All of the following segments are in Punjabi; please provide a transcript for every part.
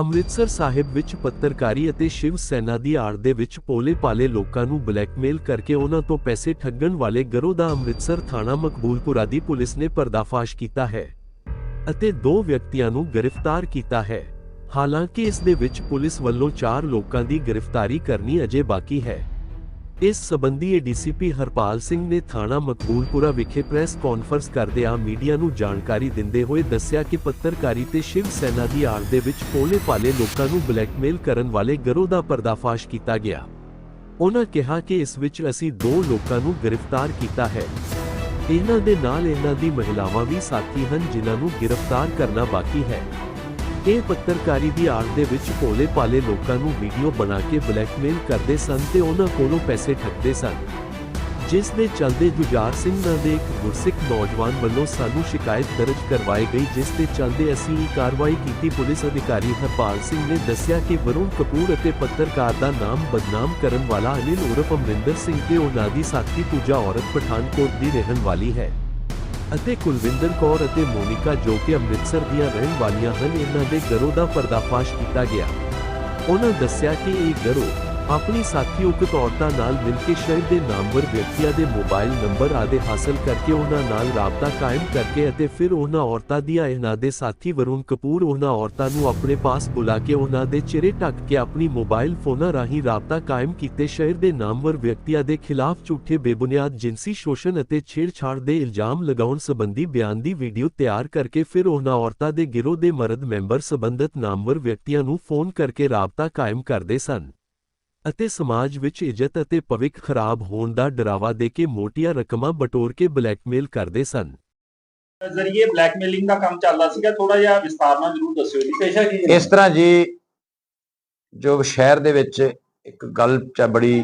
ਅੰਮ੍ਰਿਤਸਰ ਸਾਹਿਬ ਵਿੱਚ ਪੱਤਰਕਾਰੀ ਅਤੇ ਸ਼ਿਵ ਸੈਨਾ ਦੀ ਆੜ ਦੇ ਵਿੱਚ ਪੋਲੇ ਪਾਲੇ ਲੋਕਾਂ ਨੂੰ ਬਲੈਕਮੇਲ ਕਰਕੇ ਉਹਨਾਂ ਤੋਂ ਪੈਸੇ ਠੱਗਣ ਵਾਲੇ ਗਰੋਹ ਦਾ ਅੰਮ੍ਰਿਤਸਰ ਥਾਣਾ ਮਕਬੂਲਪੁਰਾ ਦੀ ਪੁਲਿਸ ਨੇ ਪਰਦਾਫਾਸ਼ ਕੀਤਾ ਹੈ ਅਤੇ ਦੋ ਵਿਅਕਤੀਆਂ ਨੂੰ ਗ੍ਰਿਫਤਾਰ ਕੀਤਾ ਹੈ। ਹਾਲਾਂਕਿ ਇਸ ਦੇ ਵਿੱਚ ਪੁਲਿਸ ਵੱਲੋਂ 4 ਲੋਕਾਂ ਦੀ ਗ੍ਰਿਫਤਾਰੀ ਕਰਨੀ ਅਜੇ ਬਾਕੀ ਹੈ। ਇਸ ਸਬੰਧੀ ਏਡੀਸੀਪੀ ਹਰਪਾਲ ਸਿੰਘ ਨੇ ਥਾਣਾ ਮਕਬੂਲਪੁਰਾ ਵਿਖੇ ਪ੍ਰੈਸ ਕਾਨਫਰੰਸ ਕਰਦਿਆਂ ਮੀਡੀਆ ਨੂੰ ਜਾਣਕਾਰੀ ਦਿੰਦੇ ਹੋਏ ਦੱਸਿਆ ਕਿ ਪੱਤਰਕਾਰੀ ਤੇ ਸ਼ਿਵ ਸੈਨਾ ਦੀ ਆੜ ਦੇ ਵਿੱਚ ਪੋਲੇ ਪਾਲੇ ਲੋਕਾਂ ਨੂੰ ਬਲੈਕਮੇਲ ਕਰਨ ਵਾਲੇ ਗਰੋਹ ਦਾ ਪਰਦਾਫਾਸ਼ ਕੀਤਾ ਗਿਆ। ਉਹਨਾਂ ਕਿਹਾ ਕਿ ਇਸ ਵਿੱਚ ਅਸੀਂ ਦੋ ਲੋਕਾਂ ਨੂੰ ਗ੍ਰਿਫਤਾਰ ਕੀਤਾ ਹੈ। ਇਹਨਾਂ ਦੇ ਨਾਲ ਇਹਨਾਂ ਦੀ ਮਹਿਲਾਵਾਂ ਵੀ ਸਾਥੀ ਹਨ ਜਿਨ੍ਹਾਂ ਨੂੰ ਗ੍ਰਿਫਤਾਰ ਕਰਨਾ ਬਾਕੀ ਹੈ। ਇਹ ਪੱਤਰਕਾਰੀ ਦੀ ਆੜ ਦੇ ਵਿੱਚ ਭੋਲੇ ਪਾਲੇ ਲੋਕਾਂ ਨੂੰ ਵੀਡੀਓ ਬਣਾ ਕੇ ਬਲੈਕਮੇਲ ਕਰਦੇ ਸਨ ਤੇ ਉਹਨਾਂ ਕੋਲੋਂ ਪੈਸੇ ਠੱਗਦੇ ਸਨ। ਜਿਸ ਦੇ ਚਲਦੇ ਜੁਝਾਰ ਸਿੰਘ ਨਾਂ ਦੇ ਇੱਕ ਗੁਰਸਿੱਖ ਨੌਜਵਾਨ ਵੱਲੋਂ ਸਾਨੂੰ ਸ਼ਿਕਾਇਤ ਦਰਜ ਕਰਵਾਈ ਗਈ, ਜਿਸ ਦੇ ਚਲਦੇ ਅਸੀਂ ਇਹ ਕਾਰਵਾਈ ਕੀਤੀ। ਪੁਲਿਸ ਅਧਿਕਾਰੀ ਹਰਪਾਲ ਸਿੰਘ ਨੇ ਦੱਸਿਆ ਕਿ ਵਰੁਣ ਕਪੂਰ ਅਤੇ ਪੱਤਰਕਾਰ ਦਾ ਨਾਮ ਬਦਨਾਮ ਕਰਨ ਵਾਲਾ ਅਨਿਲ ਉਰਫ ਅਮਰਿੰਦਰ ਸਿੰਘ ਤੇ ਉਹਨਾਂ ਦੀ ਸਾਥੀ ਪੂਜਾ ਔਰਤ ਪਠਾਨਕੋਟ ਦੀ ਰਹਿਣ ਵਾਲੀ ਹੈ। ਅਤੇ ਕੁਲਵਿੰਦਰ ਕੌਰ ਅਤੇ ਮੋਨਿਕਾ ਜੋ ਕਿ ਅੰਮ੍ਰਿਤਸਰ ਦੀਆਂ ਰਹਿਣ ਵਾਲੀਆਂ ਹਨ, ਇਹਨਾਂ ਦੇ ਗਰੋਹ ਦਾ ਪਰਦਾਫਾਸ਼ ਕੀਤਾ ਗਿਆ। ਉਹਨਾਂ ਦੱਸਿਆ ਕਿ ਇਹ ਗਰੋਹ ਆਪਣੀ ਸਾਥੀ ਉਕਤ ਔਰਤਾਂ ਨਾਲ ਮਿਲ ਕੇ ਸ਼ਹਿਰ ਦੇ ਨਾਮਵਰ ਵਿਅਕਤੀਆਂ ਦੇ ਮੋਬਾਈਲ ਨੰਬਰ ਆਦਿ ਹਾਸਲ ਕਰਕੇ ਉਹਨਾਂ ਨਾਲ ਰਾਬਤਾ ਕਾਇਮ ਕਰਕੇ ਅਤੇ ਫਿਰ ਉਹਨਾਂ ਔਰਤਾਂ ਦੀਆਂ ਇਹਨਾਂ ਦੇ ਸਾਥੀ ਵਰੁਣ ਕਪੂਰ ਉਹਨਾਂ ਔਰਤਾਂ ਨੂੰ ਆਪਣੇ ਪਾਸ ਬੁਲਾ ਕੇ ਉਹਨਾਂ ਦੇ ਚਿਹਰੇ ਢੱਕ ਕੇ ਆਪਣੀ ਮੋਬਾਈਲ ਫੋਨਾਂ ਰਾਹੀਂ ਰਾਬਤਾ ਕਾਇਮ ਕੀਤੇ ਸ਼ਹਿਰ ਦੇ ਨਾਮਵਰ ਵਿਅਕਤੀਆਂ ਦੇ ਖਿਲਾਫ ਝੂਠੇ ਬੇਬੁਨਿਆਦ ਜਿਨਸੀ ਸ਼ੋਸ਼ਣ ਅਤੇ ਛੇੜਛਾੜ ਦੇ ਇਲਜ਼ਾਮ ਲਗਾਉਣ ਸੰਬੰਧੀ ਬਿਆਨ ਦੀ ਵੀਡੀਓ ਤਿਆਰ ਕਰਕੇ ਫਿਰ ਉਹਨਾਂ ਔਰਤਾਂ ਦੇ ਗਿਰੋਹ ਦੇ ਮਰਦ ਮੈਂਬਰ ਸੰਬੰਧਤ ਨਾਮਵਰ ਵਿਅਕਤੀਆਂ ਨੂੰ ਫੋਨ ਕਰਕੇ ਰਾਬਤਾ ਕਾਇਮ ਕਰਦੇ ਸਨ। ਅਤੇ ਸਮਾਜ ਵਿੱਚ ਇੱਜ਼ਤ ਅਤੇ ਭਵਿੱਖ ਖਰਾਬ ਹੋਣ ਦਾ ਡਰਾਵਾ ਦੇ ਕੇ ਮੋਟੀਆਂ ਰਕਮਾਂ ਬਟੋਰ ਕੇ ਬਲੈਕਮੇਲ ਕਰਦੇ ਸਨ। ਜ਼ਰੀਏ ਬਲੈਕਮੇਲਿੰਗ ਦਾ ਕੰਮ ਚੱਲਦਾ ਸੀਗਾ। ਥੋੜਾ ਜਿਹਾ ਵਿਸਤਾਰ ਨਾਲ ਜਰੂਰ ਦੱਸਿਓ ਜੀ। ਪੇਸ਼ਾ ਕੀ ਇਸ ਤਰ੍ਹਾਂ ਜੀ ਜੋ ਸ਼ਹਿਰ ਦੇ ਵਿੱਚ ਇੱਕ ਗੱਲ ਚ ਬੜੀ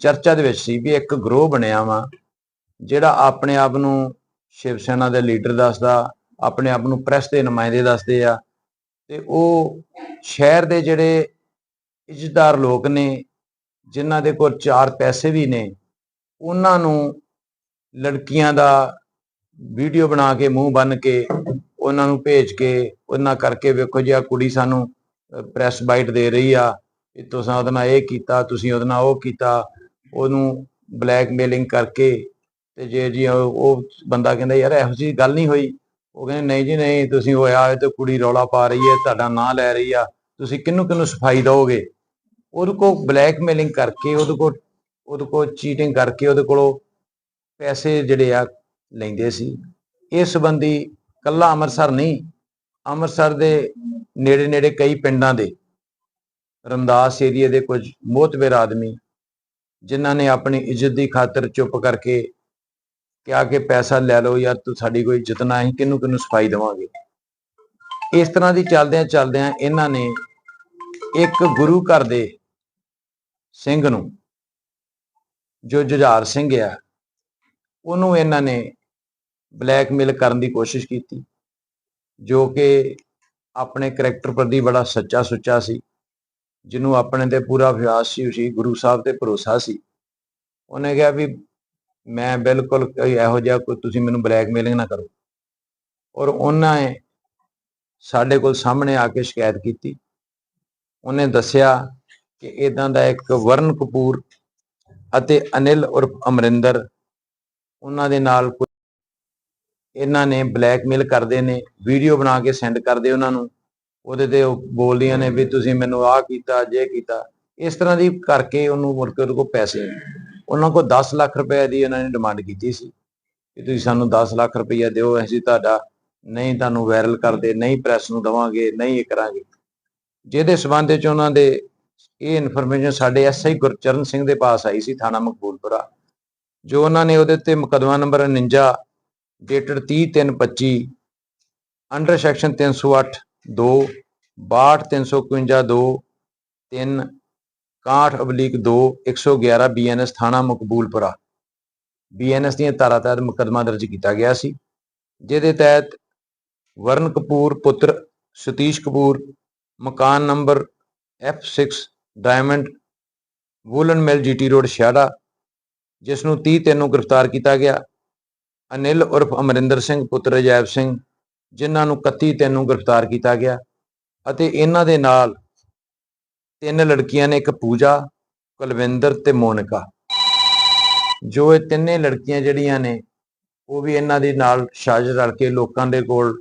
ਚਰਚਾ ਦੇ ਵਿੱਚ ਸੀ ਵੀ ਇੱਕ ਗਰੋਹ ਬਣਿਆ ਵਾ ਜਿਹੜਾ ਆਪਣੇ ਆਪ ਨੂੰ ਸ਼ਿਵ ਸੈਨਾ ਦੇ ਲੀਡਰ ਦੱਸਦਾ ਆਪਣੇ ਆਪ ਨੂੰ ਪ੍ਰੈਸ ਦੇ ਨੁਮਾਇੰਦੇ ਦੱਸਦੇ ਆ ਤੇ ਉਹ ਸ਼ਹਿਰ ਦੇ ਜਿਹੜੇ ਇੱਜ਼ਤਦਾਰ ਲੋਕ ਨੇ ਜਿਨ੍ਹਾਂ ਦੇ ਕੋਲ ਚਾਰ ਪੈਸੇ ਵੀ ਨੇ, ਉਹਨਾਂ ਨੂੰ ਲੜਕੀਆਂ ਦਾ ਵੀਡੀਓ ਬਣਾ ਕੇ, ਮੂੰਹ ਬੰਨ ਕੇ, ਉਹਨਾਂ ਨੂੰ ਭੇਜ ਕੇ, ਉਹਨਾਂ ਕਰਕੇ ਵੇਖੋ ਜੀ ਆ ਕੁੜੀ ਸਾਨੂੰ ਪ੍ਰੈਸ ਬਾਈਟ ਦੇ ਰਹੀ ਆ ਵੀ ਤੁਸੀਂ ਉਹਦੇ ਨਾਲ ਇਹ ਕੀਤਾ, ਤੁਸੀਂ ਉਹਦੇ ਨਾਲ ਉਹ ਕੀਤਾ, ਉਹਨੂੰ ਬਲੈਕਮੇਲਿੰਗ ਕਰਕੇ, ਤੇ ਜੇ ਜੀ ਉਹ ਬੰਦਾ ਕਹਿੰਦਾ, ਯਾਰ, ਇਹੋ ਜਿਹੀ ਗੱਲ ਨਹੀਂ ਹੋਈ। ਉਹ ਕਹਿੰਦੇ, ਨਹੀਂ ਜੀ, ਨਹੀਂ, ਤੁਸੀਂ ਹੋਇਆ ਇਹ ਤੇ ਕੁੜੀ ਰੌਲਾ ਪਾ ਰਹੀ ਹੈ, ਤੁਹਾਡਾ ਨਾਂ ਲੈ ਰਹੀ ਆ, ਤੁਸੀਂ ਕਿਹਨੂੰ ਕਿਹਨੂੰ ਸਫ਼ਾਈ ਦਿਓਗੇ? ਉਹਦੇ ਕੋ ਬਲੈਕਮੇਲਿੰਗ ਕਰਕੇ, ਉਹਦੇ ਕੋ ਉਹਦੇ ਕੋ ਚੀਟਿੰਗ ਕਰਕੇ ਉਹਦੇ ਕੋਲੋਂ ਪੈਸੇ ਜਿਹੜੇ ਆ ਲੈਂਦੇ ਸੀ। ਇਸ ਸੰਬੰਧੀ ਕੱਲਾ ਅੰਮ੍ਰਿਤਸਰ ਨਹੀਂ, ਅੰਮ੍ਰਿਤਸਰ ਦੇ ਨੇੜੇ ਨੇੜੇ ਕਈ ਪਿੰਡਾਂ ਦੇ ਰਮਦਾਸ ਏਰੀਏ ਦੇ ਕੁਝ ਮੋਤਬਰ ਆਦਮੀ, ਜਿਨ੍ਹਾਂ ਨੇ ਆਪਣੀ ਇੱਜ਼ਤ ਦੀ ਖਾਤਰ ਚੁੱਪ ਕਰਕੇ ਕਿਹਾ ਕਿ ਪੈਸਾ ਲੈ ਲਓ, ਯਾਰ ਤੂੰ ਸਾਡੀ ਕੋਈ ਇੱਜ਼ਤ ਨਾ ਹੀ ਕਿਹਨੂੰ ਕਿਹਨੂੰ ਸਫ਼ਾਈ ਦੇਵਾਂਗੇ। ਇਸ ਤਰ੍ਹਾਂ ਦੀ ਚੱਲਦਿਆਂ ਚੱਲਦਿਆਂ ਇਹਨਾਂ ਨੇ ਇੱਕ ਗੁਰੂ ਘਰ ਦੇ ਸਿੰਘ ਨੂੰ, ਜੋ ਜੁਝਾਰ ਸਿੰਘ ਆ, ਉਹਨੂੰ ਇਹਨਾਂ ਨੇ ਬਲੈਕਮੇਲ ਕਰਨ ਦੀ ਕੋਸ਼ਿਸ਼ ਕੀਤੀ, ਜੋ ਕਿ ਆਪਣੇ ਕਰੈਕਟਰ ਪ੍ਰਤੀ ਬੜਾ ਸੱਚਾ ਸੁੱਚਾ ਸੀ, ਜਿਹਨੂੰ ਆਪਣੇ ਤੇ ਪੂਰਾ ਵਿਸ਼ਵਾਸ ਸੀ ਸੀ ਗੁਰੂ ਸਾਹਿਬ ਤੇ ਭਰੋਸਾ ਸੀ। ਉਹਨੇ ਕਿਹਾ ਵੀ ਮੈਂ ਬਿਲਕੁਲ ਕੋਈ ਇਹੋ ਜਿਹਾ ਕੋਈ, ਤੁਸੀਂ ਮੈਨੂੰ ਬਲੈਕਮੇਲਿੰਗ ਨਾ ਕਰੋ। ਔਰ ਉਹਨਾਂ ਨੇ ਸਾਡੇ ਕੋਲ ਸਾਹਮਣੇ ਆ ਕੇ ਸ਼ਿਕਾਇਤ ਕੀਤੀ। ਉਹਨੇ ਦੱਸਿਆ ਕਿ ਇਦਾਂ ਦਾ ਇੱਕ ਵਰਨ ਕਪੂਰ ਅਤੇ ਅਨਿਲ ਉਰਫ ਅਮਰਿੰਦਰ ਉਹਨਾਂ ਦੇ ਨਾਲ ਇਹਨਾਂ ਨੇ ਬਲੈਕਮੇਲ ਕਰਦੇ ਨੇ, ਵੀਡੀਓ ਬਣਾ ਕੇ ਸੈਂਡ ਕਰਦੇ ਉਹਨਾਂ ਨੂੰ। ਉਹਦੇ ਤੇ ਉਹ ਬੋਲਦੀਆਂ ਨੇ ਵੀ ਤੁਸੀਂ ਮੈਨੂੰ ਆਹ ਕੀਤਾ, ਜੇ ਕੀਤਾ। ਇਸ ਤਰ੍ਹਾਂ ਦੀ ਕਰਕੇ ਉਹਨੂੰ ਮੁੜ ਕੇ ਉਹਦੇ ਕੋਲ ਪੈਸੇ ਉਹਨਾਂ ਕੋਲ 10 ਲੱਖ ਰੁਪਏ ਦੀ ਉਹਨਾਂ ਨੇ ਡਿਮਾਂਡ ਕੀਤੀ ਸੀ ਕਿ ਤੁਸੀਂ ਸਾਨੂੰ 10 ਲੱਖ ਰੁਪਈਆ ਦਿਓ, ਅਸੀਂ ਤੁਹਾਡਾ ਨਹੀਂ ਤੁਹਾਨੂੰ ਵਾਇਰਲ ਕਰਦੇ, ਨਹੀਂ ਪ੍ਰੈਸ ਨੂੰ ਦਵਾਂਗੇ, ਨਹੀਂ ਇਹ ਕਰਾਂਗੇ। ਜਿਹਦੇ ਸਬੰਧ ਵਿੱਚ ਉਹਨਾਂ ਦੇ ਇਹ ਇਨਫੋਰਮੇਸ਼ਨ ਸਾਡੇ ਐਸਆਈ ਗੁਰਚਰਨ ਸਿੰਘ ਦੇ ਪਾਸ ਆਈ ਸੀ ਥਾਣਾ ਮਕਬੂਲਪੁਰਾ, ਜੋ ਉਹਨਾਂ ਨੇ ਉਹਦੇ ਤੇ ਮੁਕੱਦਮਾ ਨੰਬਰ 49 ਡੇਟਡ 30/3/25 ਅੰਡਰ ਸੈਕਸ਼ਨ 308 2 62 351 2 3 61 ਅਬਲੀਕ 2 111 ਬੀਐਨਐਸ ਥਾਣਾ ਮਕਬੂਲਪੁਰਾ। ਬੀਐਨਐਸ ਦੀਆਂ ਧਾਰਾ ਤਹਿਤ ਮੁਕੱਦਮਾ ਦਰਜ ਕੀਤਾ ਗਿਆ ਸੀ, ਜਿਹਦੇ ਤਹਿਤ ਵਰਨ ਕਪੂਰ, ਪੁੱਤਰ ਸਤੀਸ਼ ਕਪੂਰ, ਮਕਾਨ number F6 diamond woollen mill GT road ਸ਼ਿਆੜਾ ਜਿਸ ਨੂੰ 30 ਤਿੰਨ ਨੂੰ ਗ੍ਰਿਫਤਾਰ ਕੀਤਾ ਗਿਆ। ਅਨਿਲ ਉਰਫ ਅਮਰਿੰਦਰ ਸਿੰਘ, ਪੁੱਤਰ ਅਜੈਬ ਸਿੰਘ, ਜਿਨ੍ਹਾਂ ਨੂੰ 31 ਤਿੰਨ ਨੂੰ ਗ੍ਰਿਫਤਾਰ ਕੀਤਾ ਗਿਆ ਅਤੇ ਇਹਨਾਂ ਦੇ ਨਾਲ ਤਿੰਨ ਲੜਕੀਆਂ ਨੇ ਇੱਕ ਪੂਜਾ, ਕੁਲਵਿੰਦਰ ਤੇ ਮੋਨਿਕਾ। ਜੋ ਇਹ ਤਿੰਨੇ ਲੜਕੀਆਂ ਜਿਹੜੀਆਂ ਨੇ, ਉਹ ਵੀ ਇਹਨਾਂ ਦੇ ਨਾਲ ਸਾਜ਼ਿਸ਼ ਰਲ ਕੇ ਲੋਕਾਂ ਦੇ ਕੋਲ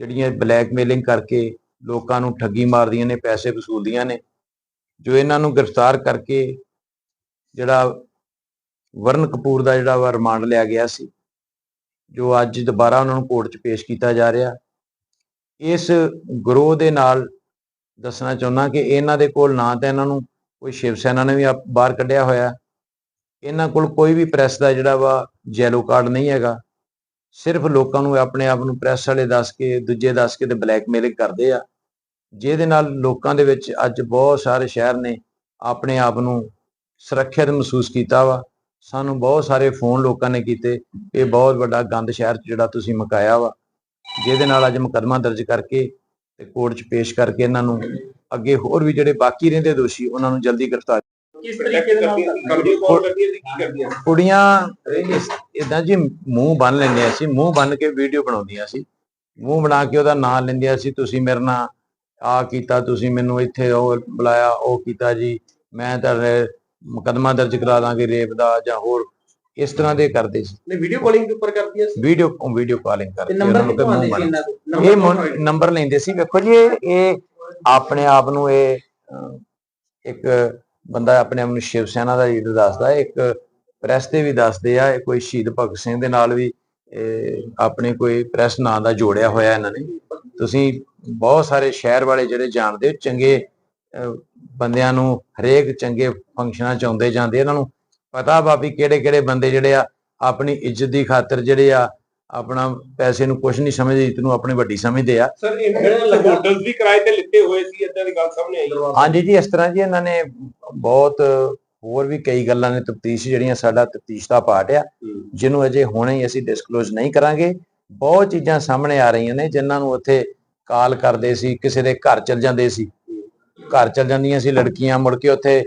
ਜਿਹੜੀਆਂ ਬਲੈਕਮੇਲਿੰਗ ਕਰਕੇ ਲੋਕਾਂ ਨੂੰ ਠੱਗੀ ਮਾਰਦੀਆਂ ਨੇ, ਪੈਸੇ ਵਸੂਲਦੀਆਂ ਨੇ। ਜੋ ਇਹਨਾਂ ਨੂੰ ਗ੍ਰਿਫਤਾਰ ਕਰਕੇ ਜਿਹੜਾ ਵਰਨ ਕਪੂਰ ਦਾ ਜਿਹੜਾ ਵਾ ਰਿਮਾਂਡ ਲਿਆ ਗਿਆ ਸੀ, ਜੋ ਅੱਜ ਦੁਬਾਰਾ ਉਹਨਾਂ ਨੂੰ ਕੋਰਟ 'ਚ ਪੇਸ਼ ਕੀਤਾ ਜਾ ਰਿਹਾ। ਇਸ ਗਰੋਹ ਦੇ ਨਾਲ ਦੱਸਣਾ ਚਾਹੁੰਦਾ ਕਿ ਇਹਨਾਂ ਦੇ ਕੋਲ ਨਾ ਤਾਂ ਇਹਨਾਂ ਨੂੰ ਕੋਈ ਸ਼ਿਵ ਸੈਨਾ ਨੇ ਵੀ ਆਪ- ਬਾਹਰ ਕੱਢਿਆ ਹੋਇਆ। ਇਹਨਾਂ ਕੋਲ ਕੋਈ ਵੀ ਪ੍ਰੈਸ ਦਾ ਜਿਹੜਾ ਵਾ ਜੈਲੋ ਕਾਰਡ ਨਹੀਂ ਹੈਗਾ। ਸਿਰਫ ਲੋਕਾਂ ਨੂੰ ਆਪਣੇ ਆਪ ਨੂੰ ਪ੍ਰੈਸ ਵਾਲੇ ਦੱਸ ਕੇ, ਦੂਜੇ ਦੱਸ ਕੇ ਤੇ ਬਲੈਕਮੇਲਿੰਗ ਕਰਦੇ ਆ। ਜਿਹਦੇ ਨਾਲ ਲੋਕਾਂ ਦੇ ਵਿੱਚ ਅੱਜ ਬਹੁਤ ਸਾਰੇ ਸ਼ਹਿਰ ਨੇ ਆਪਣੇ ਆਪ ਨੂੰ ਸੁਰੱਖਿਅਤ ਮਹਿਸੂਸ ਕੀਤਾ ਵਾ। ਸਾਨੂੰ ਬਹੁਤ ਸਾਰੇ ਫੋਨ ਲੋਕਾਂ ਨੇ ਕੀਤੇ। ਇਹ ਬਹੁਤ ਵੱਡਾ ਗੰਦ ਸ਼ਹਿਰ 'ਚ ਜਿਹੜਾ ਤੁਸੀਂ ਮਕਾਇਆ ਵਾ। ਜਿਹਦੇ ਨਾਲ ਅੱਜ ਮੁਕੱਦਮਾ ਦਰਜ ਕਰਕੇ ਤੇ ਕੋਰਟ 'ਚ ਪੇਸ਼ ਕਰਕੇ ਇਹਨਾਂ ਨੂੰ ਅੱਗੇ ਹੋਰ ਵੀ ਜਿਹੜੇ ਬਾਕੀ ਰਹਿੰਦੇ ਦੋਸ਼ੀ ਉਹਨਾਂ ਨੂੰ ਜਲਦੀ ਗ੍ਰਿਫਤਾਰ ਕਿਸ ਤਰੀਕੇ ਦੇ ਨਾਲ ਕਰਦੀ ਕੌਣ ਕਰਦੀ ਹੈ ਜੀ ਕੀ ਕਰਦੀਆਂ ਕੁੜੀਆਂ ਇਦਾਂ ਜੀ ਮੂੰਹ ਬੰਨ ਲੈਂਦੀਆਂ ਸੀ ਮੂੰਹ ਬੰਨ ਕੇ ਵੀਡੀਓ ਬਣਾਉਂਦੀਆਂ ਸੀ। ਮੂੰਹ ਬਣਾ ਕੇ ਉਹਦਾ ਨਾਂ ਲੈਂਦੀਆਂ ਸੀ ਤੁਸੀਂ ਮੇਰੇ ਨਾਲ ਆ ਕੀਤਾ ਤੁਸੀਂ ਮੈਨੂੰ ਇੱਥੇ ਉਹ ਬੁਲਾਇਆ ਉਹ ਕੀਤਾ ਜੀ। ਮੈਂ ਤੁਹਾਡੇ ਮੁਕੱਦਮਾ ਦਰਜ ਕਰਾ ਦਾਂਗੇ ਰੇਪ ਦਾ ਜਾਂ ਹੋਰ ਇਸ ਤਰ੍ਹਾਂ ਦੇ ਕਰਦੇ ਸੀ। ਨੇ ਵੀਡੀਓ ਕਾਲਿੰਗ ਦੇ ਉੱਪਰ ਕਰਦੀਆਂ ਸੀ? ਵੀਡੀਓ ਵੀਡੀਓ ਕਾਲਿੰਗ ਕਰਕੇ ਤੇ ਨੰਬਰ ਕਿੱਥੋਂ ਆਉਂਦੇ ਸੀ ਬੰਨ੍ਹ- ਇਹਨਾਂ ਦੇ? ਇਹ ਨੰਬਰ ਲੈਂਦੇ ਸੀ। ਵੇਖੋ ਜੀ ਇਹ ਆਪਣੇ ਆਪ ਨੂੰ ਇਹ ਇੱਕ ਬੰਦਾ ਆਪਣੇ ਆਪ ਨੂੰ ਸ਼ਿਵ ਸੈਨਾ ਦਾ ਲੀਡਰ ਦੱਸਦਾ ਇੱਕ ਪ੍ਰੈਸ ਤੇ ਵੀ ਦੱਸਦੇ ਆ। ਇਹ ਕੋਈ ਸ਼ਹੀਦ ਭਗਤ ਸਿੰਘ ਦੇ ਨਾਲ ਵੀ ਇਹ, ਆਪਣੇ ਕੋਈ ਪ੍ਰੈਸ ਨਾਂ ਦਾ ਜੋੜਿਆ ਹੋਇਆ ਇਹਨਾਂ ਨੇ। ਤੁਸੀਂ ਬਹੁਤ ਸਾਰੇ ਸ਼ਹਿਰ ਵਾਲੇ ਜਿਹੜੇ ਜਾਣਦੇ ਹੋ, ਚੰਗੇ ਬੰਦਿਆਂ ਨੂੰ ਹਰੇਕ ਚੰਗੇ ਫੰਕਸ਼ਨਾਂ ਚ ਆਉਂਦੇ ਜਾਂਦੇ ਇਹਨਾਂ ਨੂੰ ਪਤਾ ਵਾ ਵੀ ਕਿਹੜੇ ਕਿਹੜੇ ਬੰਦੇ ਜਿਹੜੇ ਆ ਆਪਣੀ ਇੱਜ਼ਤ ਦੀ ਖਾਤਰ ਜਿਹੜੇ ਆ ਆਪਣਾ ਪੈਸੇ ਨੂੰ ਕੁਝ ਨਹੀਂ ਸਮਝਦੇ ਇੱਜ਼ਤ ਨੂੰ ਆਪਣੀ ਵੱਡੀ ਸਮਝਦੇ ਆ। ਸਰ ਇਹ ਹੋਟਲਸ ਵੀ ਕਿਰਾਏ ਤੇ ਲਿੱਤੇ ਹੋਏ ਸੀ ਇਦਾਂ ਦੀ ਗੱਲ ਸਾਹਮਣੇ ਆਈ। ਹਾਂਜੀ ਜੀ ਇਸ ਤਰ੍ਹਾਂ ਜੀ ਇਹਨਾਂ ਨੇ ਬਹੁਤ ਹੋਰ ਵੀ ਕਈ ਗੱਲਾਂ ਨੇ ਤਫਤੀਸ਼ ਜਿਹੜੀਆਂ ਸਾਡਾ ਤਫਤੀਸ਼ ਦਾ ਪਾਰਟ ਆ ਜਿਹਨੂੰ ਅਜੇ ਹੁਣੇ ਹੀ ਅਸੀਂ ਡਿਸਕਲੋਜ਼ ਨਹੀਂ ਕਰਾਂਗੇ। ਬਹੁਤ ਚੀਜ਼ਾਂ ਸਾਹਮਣੇ ਆ ਰਹੀਆਂ ਨੇ ਜਿਨ੍ਹਾਂ ਨੂੰ ਉੱਥੇ ਕਾਲ ਕਰਦੇ ਸੀ, ਕਿਸੇ ਦੇ ਘਰ ਚਲ ਜਾਂਦੇ ਸੀ। ਘਰ ਚਲ ਜਾਂਦੀਆਂ ਸੀ ਲੜਕੀਆਂ, ਮੁੜ ਕੇ ਉੱਥੇ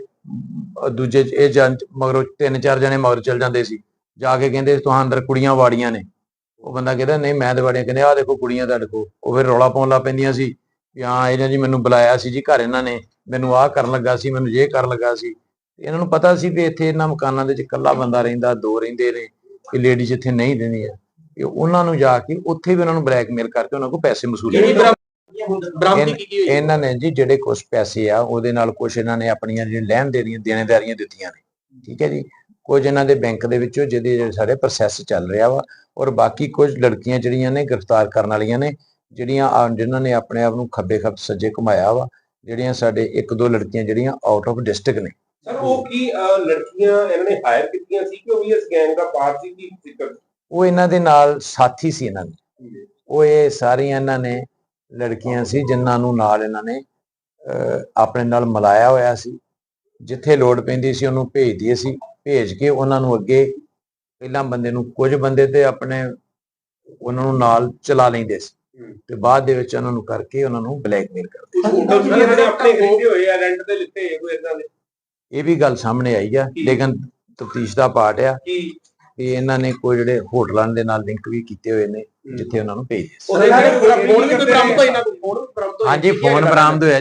ਦੂਜੇ ਇਹ ਜਨ ਮਗਰੋਂ ਤਿੰਨ ਚਾਰ ਜਣੇ ਮਗਰ ਚਲ ਜਾਂਦੇ ਸੀ। ਜਾ ਕੇ ਕਹਿੰਦੇ, ਤੁਹਾਨੂੰ ਅੰਦਰ ਕੁੜੀਆਂ ਵਾੜੀਆਂ ਨੇ। ਉਹ ਬੰਦਾ ਕਹਿੰਦਾ, ਨਹੀਂ, ਮੈਂ ਤੇ ਵਾੜੀਆਂ। ਕਹਿੰਦੇ, ਆਹ ਦੇਖੋ ਕੁੜੀਆਂ ਤੁਹਾਡੇ ਕੋਲ। ਉਹ ਫਿਰ ਰੌਲਾ ਪਾਉਣ ਲੱਗ ਪੈਂਦੀਆਂ ਸੀ ਵੀ, ਹਾਂ ਇਹਨਾਂ ਜੀ ਮੈਨੂੰ ਬੁਲਾਇਆ ਸੀ ਜੀ ਘਰ ਇਹਨਾਂ ਨੇ। ਮੈਨੂੰ ਆਹ ਕਰਨ ਲੱਗਾ ਸੀ, ਮੈਨੂੰ ਇਹ ਕਰਨ ਲੱਗਾ ਸੀ। ਇਹਨਾਂ ਨੂੰ ਪਤਾ ਸੀ ਵੀ ਇੱਥੇ ਇਹਨਾਂ ਮਕਾਨਾਂ ਦੇ ਵਿੱਚ ਇਕੱਲਾ ਬੰਦਾ ਰਹਿੰਦਾ, ਦੋ ਰਹਿੰਦੇ ਨੇ, ਕਿ ਲੇਡੀਜ਼ ਇੱਥੇ ਨਹੀਂ ਰਹਿੰਦੀਆਂ। ਇਹ ਉਹਨਾਂ ਨੂੰ ਜਾ ਕੇ ਉੱਥੇ ਵੀ ਉਹਨਾਂ ਨੂੰ ਬਲੈਕਮੇਲ ਕਰਕੇ ਉਹਨਾਂ ਕੋਲ ਪੈਸੇ ਵਸੂਲੇ ਬਰਾਮਦੀ ਕੀ ਕੀ ਹੋਈ? ਇਹਨਾਂ ਨੇ ਜੀ ਜਿਹੜੇ ਕੁਝ ਪੈਸੇ ਆ ਉਹਦੇ ਨਾਲ ਕੁਝ ਇਹਨਾਂ ਨੇ ਆਪਣੀਆਂ ਜਿਹੜੀਆਂ ਲੈਣ ਦੇਣੀਆਂ ਦੇਣੇਦਾਰੀਆਂ ਦਿੱਤੀਆਂ ਨੇ। ਠੀਕ ਹੈ ਜੀ? ਕੁਝ ਇਹਨਾਂ ਦੇ ਬੈਂਕ ਦੇ ਵਿੱਚੋਂ ਜਿਹਦੇ ਸਾਡੇ ਪ੍ਰੋਸੈਸ ਚੱਲ ਰਿਹਾ ਵਾ ਔਰ ਬਾਕੀ ਕੁਝ ਲੜਕੀਆਂ ਜਿਹੜੀਆਂ ਨੇ ਗ੍ਰਿਫਤਾਰ ਕਰਨ ਵਾਲੀਆਂ ਨੇ ਜਿਹੜੀਆਂ ਜਿਨ੍ਹਾਂ ਨੇ ਆਪਣੇ ਆਪ ਨੂੰ ਖੱਬੇ ਖੱਬ ਸੱਜੇ ਘੁਮਾਇਆ ਵਾ ਜਿਹੜੀਆਂ ਸਾਡੇ ਇੱਕ ਦੋ ਲੜਕੀਆਂ ਜਿਹੜੀਆਂ ਆਊਟ ਆਫ ਡਿਸਟ੍ਰਿਕਟ ਨੇ। ਸਰ ਉਹ ਕੀ ਲੜਕੀਆਂ ਇਹਨਾਂ ਨੇ ਹਾਇਰ ਕੀਤੀਆਂ ਸੀ ਕਿ ਉਹ ਵੀ ਇਸ ਗੈਂਗ ਦਾ ਪਾਰਟ ਸੀ ਕੀ ਉਹ ਇਹਨਾਂ ਦੇ ਨਾਲ ਸਾਥੀ ਸੀ ਇਹਨਾਂ ਦੇ। ਉਹ ਇਹ ਸਾਰੀਆਂ ਇਹਨਾਂ ਨੇ ਲੜਕੀਆਂ ਸੀ ਜਿਨ੍ਹਾਂ ਨੂੰ ਨਾਲ ਇਹਨਾਂ ਨੇ ਆਪਣੇ ਨਾਲ ਮਿਲਾਇਆ ਹੋਇਆ ਸੀ। ਜਿੱਥੇ ਲੋੜ ਪੈਂਦੀ ਸੀ ਉਹਨੂੰ ਭੇਜਦੀ ਸੀ। ਭੇਜ ਕੇ ਉਹਨਾਂ ਨੂੰ ਅੱਗੇ ਪਹਿਲਾਂ ਬੰਦੇ ਨੂੰ ਕੁਝ ਬੰਦੇ ਤੇ ਆਪਣੇ ਉਹਨਾਂ ਨੂੰ ਨਾਲ ਚਲਾ ਲੈਂਦੇ ਸੀ। ਤੇ ਬਾਅਦ ਦੇ ਵਿੱਚ ਉਹਨਾਂ ਨੂੰ ਕਰਕੇ ਉਹਨਾਂ ਨੂੰ ਬਲੈਕਮੇਲ ਕਰਦੇ ਹੋਟਲਸ ਵੀ ਇਹਨਾਂ ਨੇ ਆਪਣੇ ਖਰੀਦੇ ਹੋਏ ਆ ਰੈਂਟ ਤੇ ਲਿੱਤੇ ਹੋਏ ਕੋਈ ਇਦਾਂ ਦੇ? ਇਹ ਵੀ ਗੱਲ ਸਾਹਮਣੇ ਆਈ ਆ। ਲੇਕਿਨ ਤਫਤੀਸ਼ ਦਾ ਪਾਰਟ ਆ। ਕਿ ਇਹਨਾਂ ਨੇ ਕੋਈ ਜਿਹੜੇ ਹੋਟਲਾਂ ਦੇ ਨਾਲ ਲਿੰਕ ਵੀ ਕੀਤੇ ਹੋਏ ਨੇ ਜਿੱਥੇ ਉਹਨਾਂ ਨੂੰ ਭੇਜਦੇ ਸੀ ਉਹਦੇ ਫੋਨ ਵੀ ਕੋਈ ਬਰਾਮਦ ਹੋਈ ਨਾ ਕੋਈ ਫੋਨ ਵੀ ਬਰਾਮਦ ਹੋਇਆ ਹਾਂਜੀ ਫੋਨ ਬਰਾਮਦ ਹੋਇਆ।